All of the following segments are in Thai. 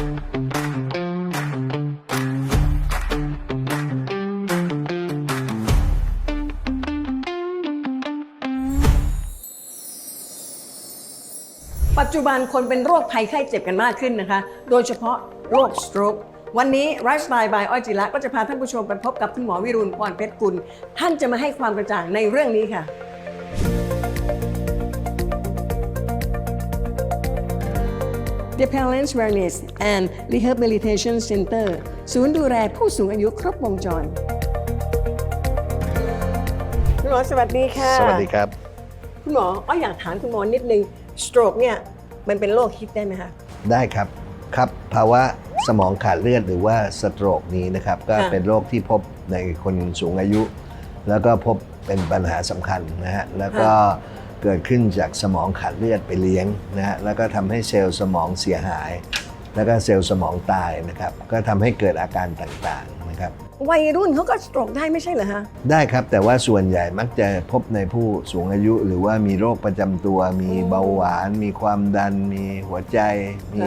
ปัจจุบันคนเป็นโรคภัยไข้เจ็บกันมากขึ้นนะคะ โดยเฉพาะโรคสโตรกวันนี้ไ i ฟ์สไตล์บายอ้อยจิระก็จะพาท่านผู้ชมไปพบกับคุณหมอวิรุณพรเพชรกุล ท่านจะมาให้ความกระจ่างในเรื่องนี้ค่ะ The Parents Wellness and Rehabilitation Center ศูนย์ดูแลผู้สูงอายุครบวงจรคุณหมอสวัสดีค่ะ สวัสดีครับ คุณหมออ้อยอยากถามคุณหมอนิดนึง stroke เนี่ยมันเป็นโรคฮิตได้ไหมคะ ได้ครับครับภาวะสมองขาดเลือดหรือว่าสโตรกนี้นะครับ ก็ค่ะเป็นโรคที่พบในคนสูงอายุ แล้วก็พบเป็นปัญหาสำคัญนะฮะแล้วก็ เกิดขึ้นจากสมองขาดเลือดไปเลี้ยงนะฮะแล้วก็ทำให้เซลล์สมองเสียหาย แล้วก็เซลล์สมองตายนะครับก็ทำให้เกิดอาการต่างๆนะครับวัยรุ่นเขาก็ stroke ได้ไม่ใช่เหรอฮะได้ครับ แต่ว่าส่วนใหญ่มักจะพบในผู้สูงอายุ หรือว่ามีโรคประจำตัว มีอืมเบาหวาน มีความดัน มีหัวใจ มี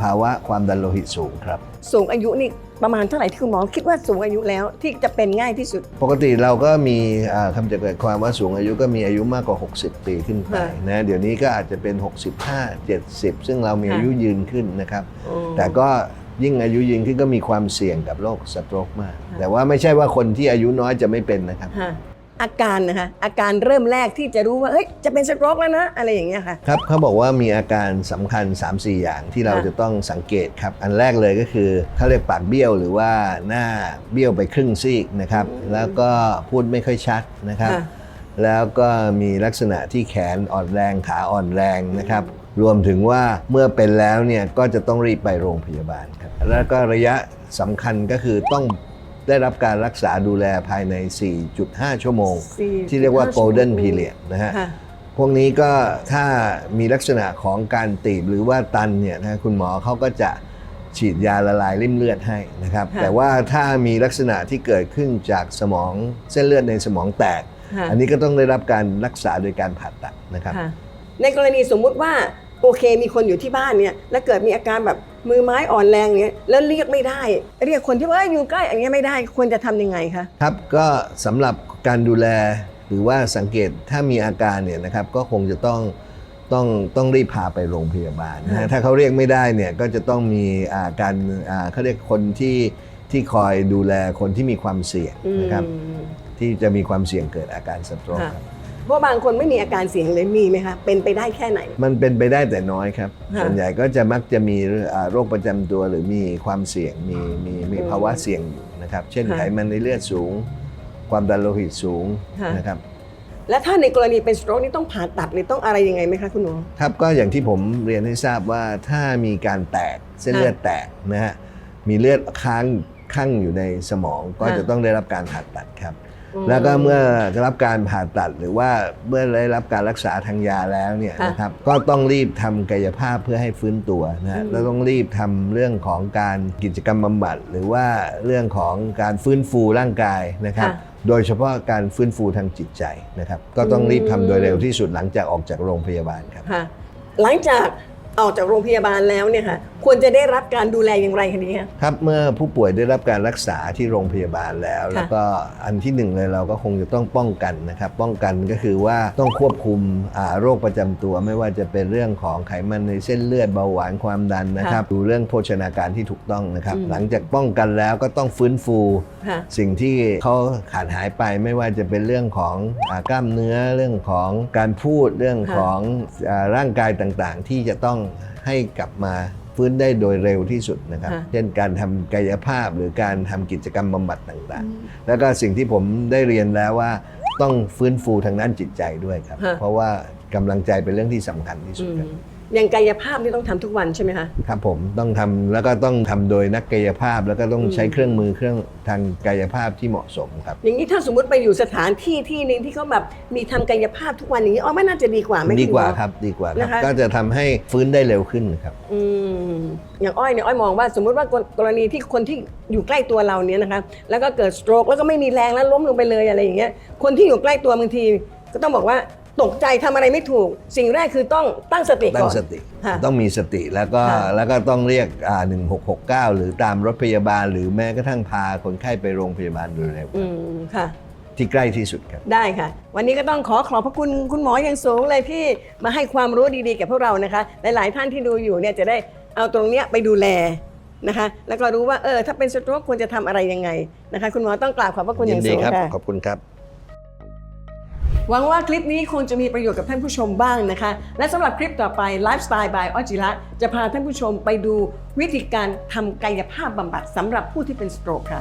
ภาวะความดันโลหิตสูงครับ สูงอายุนี่ ประมาณเท่าไหร่ที่คุณหมอคิดว่าสูงอายุแล้วที่จะเป็นง่ายที่สุด ปกติเราก็มีอ่าคำจำกัดความว่าสูงอายุก็มีอายุมากกว่า 60 ปีขึ้นไปค่ะนะเดี๋ยวนี้ก็อาจจะเป็น 65 70 ซึ่งเรามีค่ะอายุยืนขึ้นนะครับแต่ก็ยิ่งอายุยืนขึ้นก็มีความเสี่ยงกับโรคสโตรกมากค่ะแต่ว่าไม่ใช่ว่าคนที่อายุน้อยจะไม่เป็นนะครับ ฮะ อาการนะคะอาการเริ่มแรกที่จะรู้ว่าเฮ้ยจะเป็น stroke แล้วนะอะไรอย่างเงี้ยค่ะ ครับเขาบอกว่ามีอาการสำคัญ 3-4 อย่างที่เราค่ะ จะต้องสังเกตครับ อันแรกเลยก็คือเขาเรียกปากเบี้ยวหรือว่าหน้าเบี้ยวไปครึ่งซีกนะครับ แล้วก็พูดไม่ค่อยชัดนะครับ ค่ะ แล้วก็มีลักษณะที่แขนอ่อนแรงขาอ่อนแรงนะครับ รวมถึงว่าเมื่อเป็นแล้วเนี่ยก็จะต้องรีบไปโรงพยาบาลครับ แล้วก็ระยะสำคัญก็คือต้อง ได้รับการรักษาดูแลภายใน 4.5 ชั่วโมง 4.5ที่เรียกว่าชั่วโมง golden period นะฮะ ค่ะ พวกนี้ก็ถ้ามีลักษณะของการตีบหรือว่าตันเนี่ยนะคุณหมอเขาก็จะฉีดยาละลายริ่มเลือดให้นะครับ ค่ะแต่ว่าถ้ามีลักษณะที่เกิดขึ้นจากสมองเส้นเลือดในสมองแตก ค่ะ อันนี้ก็ต้องได้รับการรักษาโดยการผ่าตัดนะครับ ค่ะในกรณีสมมุติว่า โอเค มีคนอยู่ที่บ้านเนี่ยแล้วเกิดมีอาการแบบมือไม้อ่อนแรงเนี่ยแล้วเรียกไม่ได้ เรียกคนที่ว่าอยู่ใกล้อย่างเงี้ยไม่ได้ควรจะทำยังไงคะครับก็สำหรับการดูแลหรือว่าสังเกตถ้ามีอาการเนี่ยนะครับก็คงจะต้องต้องต้องรีบพาไปโรงพยาบาลนะค่ะฮะถ้าเขาเรียกไม่ได้เนี่ยก็จะต้องมีอ่าการอ่าเขาเรียกคนที่ที่คอยดูแลคนที่มีความเสี่ยงนะครับอืมที่จะมีความเสี่ยงเกิดอาการสโตรกค่ะครับ เพราะบางคนไม่มีอาการเสียงเลยมีไหมคะเป็นไปได้แค่ไหน มันเป็นไปได้แต่น้อยครับค่ะส่วนใหญ่ก็จะมักจะมีอ่าโรคประจำตัวหรือมีความเสี่ยงมีมีมีอืมภาวะเสี่ยงอยู่นะครับ เช่นค่ะไขมันในเลือดสูง ความดันโลหิตสูงค่ะนะครับ และถ้าในกรณีเป็นสโตรกนี่ต้องผ่าตัดหรือต้องอะไรยังไงไหมคะคุณหมอ ครับก็อย่างที่ผมเรียนให้ทราบว่าถ้ามีการแตกเส้นค่ะเลือดแตกนะฮะมีเลือดค้างข้างอยู่ในสมองก็ค่ะ จะต้องได้รับการผ่าตัดครับ แล้วก็เมื่อได้รับการผ่าตัดหรือว่าเมื่อได้รับการรักษาทางยาแล้วเนี่ยค่ะนะครับก็ต้องรีบทำกายภาพเพื่อให้ฟื้นตัวนะฮะอืมแล้วต้องรีบทำเรื่องของการกิจกรรมบำบัด หรือว่าเรื่องของการฟื้นฟูร่างกายนะครับค่ะโดยเฉพาะการฟื้นฟูทางจิตใจนะครับ ก็ต้องรีบทำโดยเร็วที่สุดหลังจากออกจากโรงพยาบาลครับค่ะหลังจากออกจากโรงพยาบาลแล้วเนี่ยค่ะ ควรจะได้รับการดูแลอย่างไรคะเนี่ยครับเมื่อผู้ป่วยได้รับการรักษาที่โรงพยาบาลแล้วค่ะแล้วก็อันที่หนึ่งเลยเราก็คงจะต้องป้องกันนะครับ ป้องกันก็คือว่าต้องควบคุมอ่าโรคประจำตัวไม่ว่าจะเป็นเรื่องของไขมันในเส้นเลือดเบาหวานความดันนะครับดูเรื่องโภชนาการที่ถูกต้องนะครับอืมหลังจากป้องกันแล้วก็ต้องฟื้นฟูค่ะสิ่งที่เขาขาดหายไปไม่ว่าจะเป็นเรื่องของอากล้ามเนื้อเรื่องของการพูดเรื่องค่ะของอาร่างกายต่างๆ ที่จะต้องให้กลับมา ฟื้นได้โดยเร็วที่สุดนะครับค่ะเช่นการทำกายภาพหรือการทำกิจกรรมบำบัดต่างๆ แล้วก็สิ่งที่ผมได้เรียนแล้วว่าต้องฟื้นฟูทางด้านจิตใจด้วยครับค่ะเพราะว่ากำลังใจเป็นเรื่องที่สำคัญที่สุอืดมครับ อย่างกายภาพนี่ต้องทำทุกวันใช่ไหมคะครับผมต้องทำแล้วก็ต้องทำโดยนักกายภาพแล้วก็ต้องอืมใช้เครื่องมือเครื่องทางกายภาพที่เหมาะสมครับ อย่างนี้ถ้าสมมติไปอยู่สถานที่ที่หนึงที่เขาแบบมีทำกายภาพทุกวันอย่างนี้อ๋อไม่น่าจะดีกว่าไหมดีกว่าณหมอครับดีกว่าครับนะคะก็จะทำให้ฟื้นได้เร็วขึ้นครับอืมอย่างอ้อยเนี่ยอ้อยมองว่าสมมติว่ากรณีที่คนที่อยู่ใกล้ตัวเราเนี่ยนะคะแล้วก็เกิดสโตรกแล้วก็ไม่มีแรงแล้วล้มลงไปเลยอะไรอย่างเงี้ยคนที่อยู่ใกล้ตัวบางทีก็ต้องบอกว่า ตกใจทำอะไรไม่ถูก สิ่งแรกคือต้องตั้งสติตั้ก่งอนสติค่ะ ต้องมีสติแล้วก็ค่ะแล้วก็ต้องเรียกอ่า1669 หรือตามรถพยาบาล หรือแม้กระทั่งพาคนไข้ไปโรงพยาบาลโดยเร็วอืมค่ะ ที่ใกล้ที่สุดครับ ได้ค่ะ วันนี้ก็ต้องขอขอบพระคุณคุณหมออย่างสูงเลยที่มาให้ความรู้ดีๆกับพวกเรานะคะ หลายๆท่านที่ดูอยู่เนี่ยจะได้เอาตรงเนี้ยไปดูแลนะคะ แล้วก็รู้ว่าเออถ้าเป็นสโตรกควรจะทำอะไรยังไงนะคะ คุณหมอต้องกราบขอบพระคุณอยิย่านงดีสูงครับ ค่ะ ขอบคุณครับ หวังว่าคลิปนี้คงจะมีประโยชน์กับท่านผู้ชมบ้างนะคะ และสำหรับคลิปต่อไป Lifestyle by ออจิระจะพาท่านผู้ชมไปดูวิธีการทำกายภาพบำบัดสำหรับผู้ที่เป็นสโตรกค่ะ